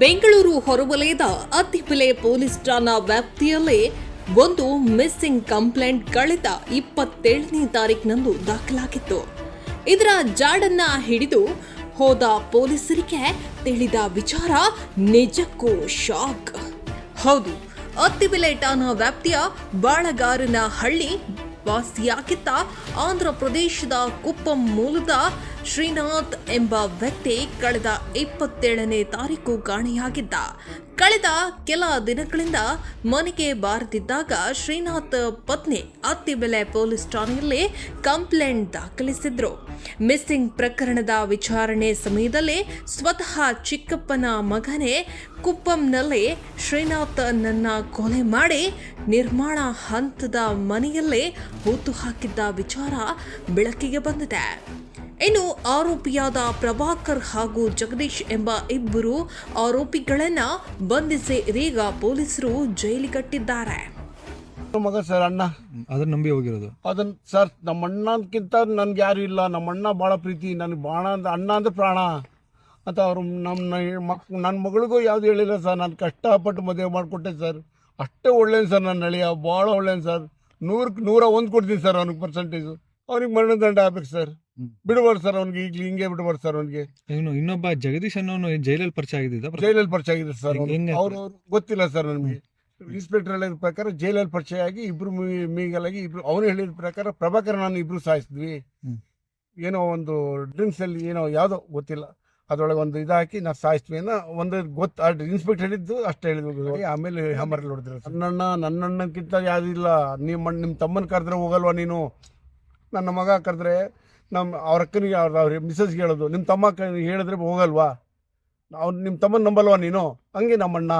ಬೆಂಗಳೂರು ಹೊರವಲಯದ ಅತ್ತಿಬೆಲೆ ಪೊಲೀಸ್ ಠಾಣಾ ವ್ಯಾಪ್ತಿಯಲ್ಲೇ ಒಂದು ಮಿಸ್ಸಿಂಗ್ ಕಂಪ್ಲೇಂಟ್ ಕಳೆದ ಇಪ್ಪತ್ತೇಳನೇ ತಾರೀಕಿನಂದು ದಾಖಲಾಗಿತ್ತು. ಇದರ ಜಾಡನ್ನ ಹಿಡಿದು ಹೋದ ಪೊಲೀಸರಿಗೆ ತಿಳಿದ ವಿಚಾರ ನಿಜಕ್ಕೂ ಶಾಕ್. ಹೌದು ಅತ್ತಿಬೆಲೆ ಠಾಣಾ ವ್ಯಾಪ್ತಿಯ ಬಾಳಗಾರನ ಹಳ್ಳಿ ವಾಸಿಯಾಗಿದ್ದ ಆಂಧ್ರ ಪ್ರದೇಶದ ಕುಪ್ಪಂ ಮೂಲದ ಶ್ರೀನಾಥ್ ಎಂಬ ವ್ಯಕ್ತಿ ಕಳೆದ ಇಪ್ಪತ್ತೇಳನೇ ತಾರೀಕು ಕಾಣೆಯಾಗಿದ್ದ. ಕಳೆದ ಕೆಲ ದಿನಗಳಿಂದ ಮನೆಗೆ ಬಾರದಿದ್ದಾಗ ಶ್ರೀನಾಥ್ ಪತ್ನಿ ಅತ್ತಿಬೆಲೆ ಪೊಲೀಸ್ ಠಾಣೆಯಲ್ಲಿ ಕಂಪ್ಲೇಂಟ್ ದಾಖಲಿಸಿದ್ರು. ಮಿಸ್ಸಿಂಗ್ ಪ್ರಕರಣದ ವಿಚಾರಣೆ ಸಮಯದಲ್ಲಿ ಸ್ವತಃ ಚಿಕ್ಕಪ್ಪನ ಮಗನೇ ಕುಪ್ಪಂನಲ್ಲಿ ಶ್ರೀನಾಥನನ್ನ ಕೊಲೆ ಮಾಡಿ ನಿರ್ಮಾಣ ಹಂತದ ಮನೆಯಲ್ಲೇ ಹೂತು ಹಾಕಿದ್ದ ವಿಚಾರ ಬೆಳಕಿಗೆ ಬಂದಿದೆ. ಇನ್ನು ಆರೋಪಿಯಾದ ಪ್ರಭಾಕರ್ ಹಾಗೂ ಜಗದೀಶ್ ಎಂಬ ಇಬ್ಬರು ಆರೋಪಿಗಳನ್ನು ಬಂಧಿಸಿ ಇದೀಗ ಪೊಲೀಸರು ಜೈಲಿಗಟ್ಟಿದ್ದಾರೆ. ಮಗ ಸರ್ ಅಣ್ಣ. ಅದನ್ನ ನಂಬಿ ಹೋಗಿರೋದು. ಅದನ್ನ ಸರ್ ನಮ್ಮ ಅಣ್ಣಕ್ಕಿಂತ ನನ್ಗೆ ಯಾರು ಇಲ್ಲ. ನಮ್ಮ ಅಣ್ಣ ಭಾಳ ಪ್ರೀತಿ. ನನಗೆ ಭಾಳ ಅಂದ್ರೆ ಅಣ್ಣ ಅಂದ್ರೆ ಪ್ರಾಣ. ಅಂತ ಅವರು ನಮ್ಮ ಮಕ್ ನನ್ನ ಮಗಳಿಗೂ ಯಾವುದು ಹೇಳಿಲ್ಲ ಸರ್. ನಾನು ಕಷ್ಟಪಟ್ಟು ಮದುವೆ ಮಾಡಿಕೊಟ್ಟೆ ಸರ್. ಅಷ್ಟೇ ಒಳ್ಳೇನು ಸರ್ ನನ್ನ ಅಳಿಯ. ಭಾಳ ಒಳ್ಳೇನು ಸರ್. ನೂರಕ್ಕೆ ನೂರ ಒಂದು ಕೊಡ್ತೀನಿ ಸರ್ ಅವ್ನಿಗೆ ಪರ್ಸೆಂಟೇಜು ಅವ್ನಿಗೆ ಮರಣದಂಡ ಆಗ್ಬೇಕು ಸರ್. ಬಿಡಬಾರ್ದು ಸರ್ ಅವ್ನಿಗೆ. ಈಗಲೂ ಹಿಂಗೆ ಬಿಡಬಾರ್ದು ಸರ್ ಅವ್ನಿಗೆ. ಏನು ಇನ್ನೊಬ್ಬ ಜಗದೀಶ್ ಅನ್ನೋನು ಜೈಲಲ್ಲಿ ಪರಿಚಯ ಆಗಿದ್ದ ಜೈಲಲ್ಲಿ ಪರಿಚಯ ಆಗಿದೆ ಸರ್ ಅವ್ರು ಗೊತ್ತಿಲ್ಲ ಸರ್ ನನಗೆ. ಇನ್ಸ್ಪೆಕ್ಟರ್ ಹೇಳಿದ ಪ್ರಕಾರ ಜೈಲಲ್ಲಿ ಪರಿಚಯ ಆಗಿ ಇಬ್ರು ಮೀಗಲಾಗಿ ಇಬ್ರು ಅವನು ಹೇಳಿದ ಪ್ರಕಾರ ಪ್ರಭಾಕರ್ ನಾನು ಇಬ್ರು ಸಾಯಿಸಿದ್ವಿ. ಏನೋ ಒಂದು ಡ್ರಿಂಕ್ಸ್ ಅಲ್ಲಿ ಏನೋ ಯಾವುದೋ ಗೊತ್ತಿಲ್ಲ. ಅದ್ರೊಳಗೆ ಒಂದು ಇದಾಕಿ ನಾ ನಾವು ಸಾಯಿಸ್ತೀವಿ ಅನ್ನೋ ಒಂದು ಗೊತ್ತು ಇನ್ಸ್ಪೆಕ್ಟ್ ಹೇಳಿದ್ದು ಅಷ್ಟೇ ಹೇಳಿದ್ವಿ ಆಮೇಲೆ ಹಮರಲ್ಲಿ ಹೊಡೆದ್ರು ನನ್ನಣ್ಣ ನನ್ನಣ್ಣಕ್ಕಿಂತ ಯಾವುದಿಲ್ಲ ನಿಮ್ಮ ನಿಮ್ಮ ತಮ್ಮನ ಕರೆದ್ರೆ ಹೋಗಲ್ವಾ ನೀನು? ನನ್ನ ಮಗ ಕರೆದ್ರೆ ನಮ್ಮ ಅವ್ರ ಅಕ್ಕನಿಗೆ ಅವ್ರ ಅವ್ರಿಗೆ ಮಿಸಸ್ಗೆ ಹೇಳೋದು ನಿಮ್ಮ ತಮ್ಮ ಕ ಹೇಳಿದ್ರೆ ಹೋಗಲ್ವಾ? ಅವ್ನು ನಿಮ್ಮ ತಮ್ಮನ ನಂಬಲ್ವಾ ನೀನು? ಹಂಗೆ ನಮ್ಮಣ್ಣ.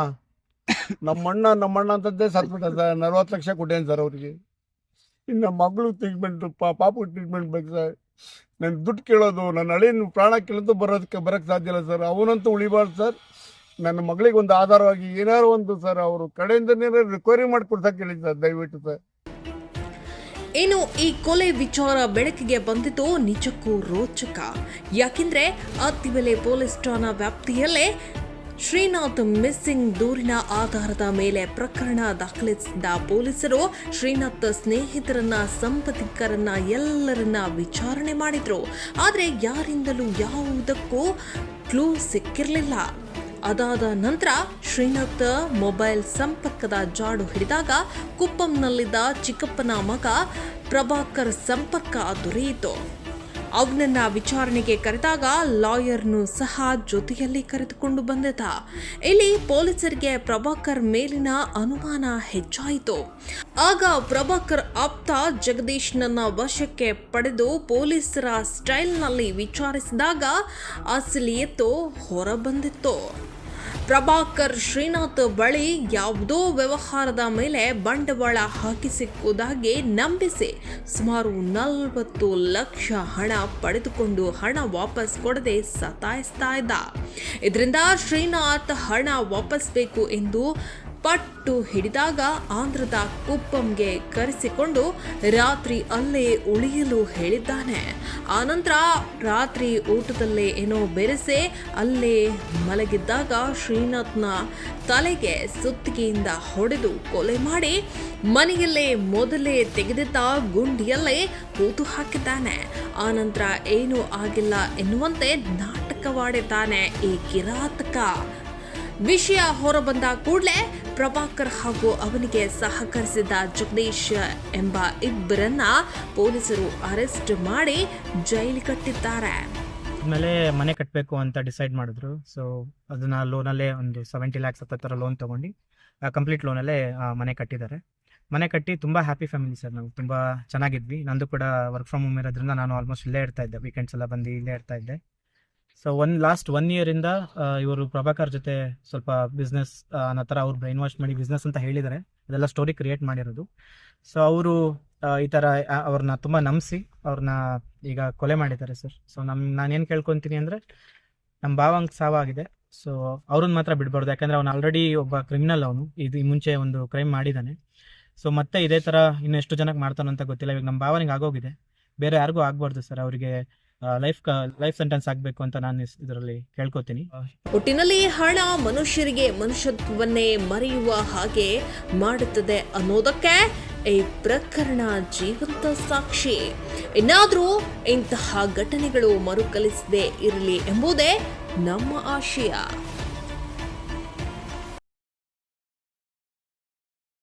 ನಮ್ಮಣ್ಣ ನಮ್ಮಣ್ಣ ಅಂತದ್ದೇ ಸತ್ಬಿಟ್ಟ ಸರ್. ನಲ್ವತ್ತು ಲಕ್ಷ ಕೊಟ್ಟೇನು ಸರ್ ಅವ್ರಿಗೆ. ಇನ್ನು ನಮ್ಮ ಮಗಳು ಟ್ರೀಟ್ಮೆಂಟ್ ಪಾಪು ಟ್ರೀಟ್ಮೆಂಟ್ ಬೇಕು ಸರ್. ನನ್ನ ದುಡ್ಡು ಕೇಳೋದು ನನ್ನ ಹಳಿನ ಪ್ರಾಣ ಕೇಳೋದು ಬರೋದಕ್ಕೆ ಬರೋಕ್ಕೆ ಸಾಧ್ಯ ಇಲ್ಲ ಸರ್. ಅವನಂತೂ ಉಳಿಬಾರ್ದು ಸರ್. ನನ್ನ ಮಗಳಿಗೆ ಒಂದು ಆಧಾರವಾಗಿ ಏನಾದ್ರು ಒಂದು ಸರ್, ಅವರು ಕಡೆಯಿಂದನೇ ರಿಕವರಿ ಮಾಡಿ ಕೇಳಿ ಸರ್, ದಯವಿಟ್ಟು ಸರ್. ಏನು ಈ ಕೊಲೆ ವಿಚಾರ ಬೆಳಕಿಗೆ ಬಂದಿದ್ದು ನಿಜಕ್ಕೂ ರೋಚಕ. ಯಾಕೆಂದ್ರೆ ಅತ್ತಿಬೆಲೆ ಪೊಲೀಸ್ ಠಾಣಾ ವ್ಯಾಪ್ತಿಯಲ್ಲೇ ಶ್ರೀನಾಥ್ ಮಿಸ್ಸಿಂಗ್ ದೂರಿನ ಆಧಾರದ ಮೇಲೆ ಪ್ರಕರಣ ದಾಖಲಿಸಿದ ಪೊಲೀಸರು ಶ್ರೀನಾಥ್ ಸ್ನೇಹಿತರನ್ನ ಸಂಪತ್ತಿಕರನ್ನ ಎಲ್ಲರನ್ನ ವಿಚಾರಣೆ ಮಾಡಿದ್ರು. ಆದರೆ ಯಾರಿಂದಲೂ ಯಾವುದಕ್ಕೂ ಕ್ಲೂ ಸಿಕ್ಕಿರಲಿಲ್ಲ. ಅದಾದ ನಂತರ ಶ್ರೀನಾಥ್ ಮೊಬೈಲ್ ಸಂಪರ್ಕದ ಜಾಡು ಹಿಡಿದಾಗ ಕುಪ್ಪಂನಲ್ಲಿದ್ದ ಚಿಕ್ಕಪ್ಪನ ಮಗ ಪ್ರಭಾಕರ್ ಸಂಪರ್ಕ ದೊರೆಯಿತು. ಅವನನ್ನ ವಿಚಾರಣೆಗೆ ಕರೆದಾಗ ಲಾಯರ್ನು ಸಹ ಜೊತೆಯಲ್ಲಿ ಕರೆದುಕೊಂಡು ಬಂದಿದ್ದ ಇಲ್ಲಿ ಪೊಲೀಸರಿಗೆ ಪ್ರಭಾಕರ್ ಮೇಲಿನ ಅನುಮಾನ ಹೆಚ್ಚಾಯಿತು. ಆಗ ಪ್ರಭಾಕರ್ ಆಪ್ತ ಜಗದೀಶ್ನನ್ನ ವಶಕ್ಕೆ ಪಡೆದು ಪೊಲೀಸರ ಸ್ಟೈಲ್ನಲ್ಲಿ ವಿಚಾರಿಸಿದಾಗ ಅಸಲಿಯತ್ತು ಹೊರಬಂದಿತ್ತು. ಪ್ರಭಾಕರ್ ಶ್ರೀನಾಥ್ ಬಳಿ ಯಾವುದೋ ವ್ಯವಹಾರದ ಮೇಲೆ ಬಂಡವಾಳ ಹಾಕಿಸಿಕ್ಕುವುದಾಗಿ ನಂಬಿಸಿ ಸುಮಾರು ನಲವತ್ತು ಲಕ್ಷ ಹಣ ಪಡೆದುಕೊಂಡು ಹಣ ವಾಪಸ್ ಕೊಡದೆ ಸತಾಯಿಸ್ತಾ ಇದ್ದ. ಇದರಿಂದ ಶ್ರೀನಾಥ್ ಹಣ ವಾಪಸ್ ಬೇಕು ಎಂದು ಪಟ್ಟು ಹಿಡಿದಾಗ ಆಂಧ್ರದ ಕುಪ್ಪಂಗೆ ಕರೆಸಿಕೊಂಡು ರಾತ್ರಿ ಅಲ್ಲೇ ಉಳಿಯಲು ಹೇಳಿದ್ದಾನೆ. ಆನಂತರ ರಾತ್ರಿ ಊಟದಲ್ಲೇ ಏನೋ ಬೆರೆಸೆ ಅಲ್ಲೇ ಮಲಗಿದ್ದಾಗ ಶ್ರೀನಾಥ್ನ ತಲೆಗೆ ಸುತ್ತಿಗೆಯಿಂದ ಹೊಡೆದು ಕೊಲೆ ಮಾಡಿ ಮನೆಯಲ್ಲೇ ಮೊದಲೇ ತೆಗೆದಿದ್ದ ಗುಂಡಿಯಲ್ಲೇ ಕೂತು ಹಾಕಿದ್ದಾನೆ. ಆನಂತರ ಏನೂ ಆಗಿಲ್ಲ ಎನ್ನುವಂತೆ ನಾಟಕವಾಡಿದ್ದಾನೆ ಈ ಕಿರಾತಕ. ವಿಷಯ ಹೊರಬಂದ ಕೂಡಲೇ ಪ್ರಭಾಕರ್ ಹಾಗೂ ಅವನಿಗೆ ಸಹಕರಿಸಿದ ಜಗದೀಶ್ ಎಂಬ ಇಬ್ಬರನ್ನ ಪೊಲೀಸರು ಅರೆಸ್ಟ್ ಮಾಡಿ ಜೈಲಿಗಟ್ಟಿದ್ದಾರೆ ಆಮೇಲೆ ಮನೆ ಕಟ್ಟಬೇಕು ಅಂತ ಡಿಸೈಡ್ ಮಾಡಿದ್ರು. ಸೊ ಅದನ್ನ ಲೋನಲ್ಲೇ ಒಂದು ಸೆವೆಂಟಿ ಲ್ಯಾಕ್ಸ್ ಹತ್ತಿರ ಲೋನ್ ತಗೊಂಡು ಕಂಪ್ಲೀಟ್ ಲೋನಲ್ಲೇ ಮನೆ ಕಟ್ಟಿದ್ದಾರೆ. ಮನೆ ಕಟ್ಟಿ ತುಂಬ ಹ್ಯಾಪಿ ಫ್ಯಾಮಿಲಿ ಸರ್ ನಾವು. ತುಂಬ ಚೆನ್ನಾಗಿದ್ವಿ. ನಂದು ಕೂಡ ವರ್ಕ್ ಫ್ರಮ್ ಹೋಮ್ ಇರೋದ್ರಿಂದ ನಾನು ಆಲ್ಮೋಸ್ಟ್ ಇಲ್ಲೇ ಇರ್ತಾ ಇದ್ದೆ. ವೀಕೆಂಡ್ಸ್ ಎಲ್ಲ ಬಂದು ಇಲ್ಲೇ ಇರ್ತಾ ಇದ್ದೆ. ಸೊ ಒನ್ ಲಾಸ್ಟ್ ಒನ್ ಇಯರಿಂದ ಇವರು ಪ್ರಭಾಕರ್ ಜೊತೆ ಸ್ವಲ್ಪ ಬಿಸ್ನೆಸ್ ಅನ್ನೋ ಥರ ಅವ್ರು ಬ್ರೈನ್ ವಾಶ್ ಮಾಡಿ ಬಿಸ್ನೆಸ್ ಅಂತ ಹೇಳಿದ್ದಾರೆ. ಅದೆಲ್ಲ ಸ್ಟೋರಿ ಕ್ರಿಯೇಟ್ ಮಾಡಿರೋದು. ಸೊ ಅವರು ಈ ಥರ ಅವ್ರನ್ನ ತುಂಬ ನಂಬಿಸಿ, ಅವ್ರನ್ನ ಈಗ ಕೊಲೆ ಮಾಡಿದ್ದಾರೆ ಸರ್ ಸೊ ನಮ್ಮ ನಾನೇನು ಕೇಳ್ಕೊತೀನಿ ಅಂದರೆ ನಮ್ಮ ಭಾವಂಗ್ ಸಾವಾಗಿದೆ ಸೊ ಅವ್ರನ್ನ ಮಾತ್ರ ಬಿಡಬಾರ್ದು. ಯಾಕಂದರೆ ಅವ್ನು ಆಲ್ರೆಡಿ ಒಬ್ಬ ಕ್ರಿಮಿನಲ್ ಅವನು. ಇದು ಮುಂಚೆ ಒಂದು ಕ್ರೈಮ್ ಮಾಡಿದ್ದಾನೆ. ಸೊ ಮತ್ತೆ ಇದೇ ಥರ ಇನ್ನು ಎಷ್ಟು ಜನಕ್ಕೆ ಮಾಡ್ತಾನಂತ ಗೊತ್ತಿಲ್ಲ. ಇವಾಗ ನಮ್ಮ ಭಾವನಿಗೆ ಆಗೋಗಿದೆ. ಬೇರೆ ಯಾರಿಗೂ ಆಗ್ಬಾರ್ದು ಸರ್ ಅವರಿಗೆ ಲೈಫ್ ಲೈಫ್ ಸೆಂಟೆನ್ಸ್ ಆಗಬೇಕು ಅಂತ ನಾನು ಇದರಲ್ಲಿ ಕೇಳ್ಕೊತೀನಿ. ಒಟ್ಟಿನಲ್ಲಿ ಹಣ ಮನುಷ್ಯರಿಗೆ ಮನುಷ್ಯತ್ವವನ್ನೇ ಮರೆಯುವ ಹಾಗೆ ಮಾಡುತ್ತದೆ ಅನ್ನೋದಕ್ಕೆ ಈ ಪ್ರಕರಣ ಜೀವಂತ ಸಾಕ್ಷಿ. ಇನ್ನಾದರೂ ಇಂತಹ ಘಟನೆಗಳು ಮರುಕಲಿಸದೆ ಇರಲಿ ಎಂಬುದೇ ನಮ್ಮ ಆಶಯ.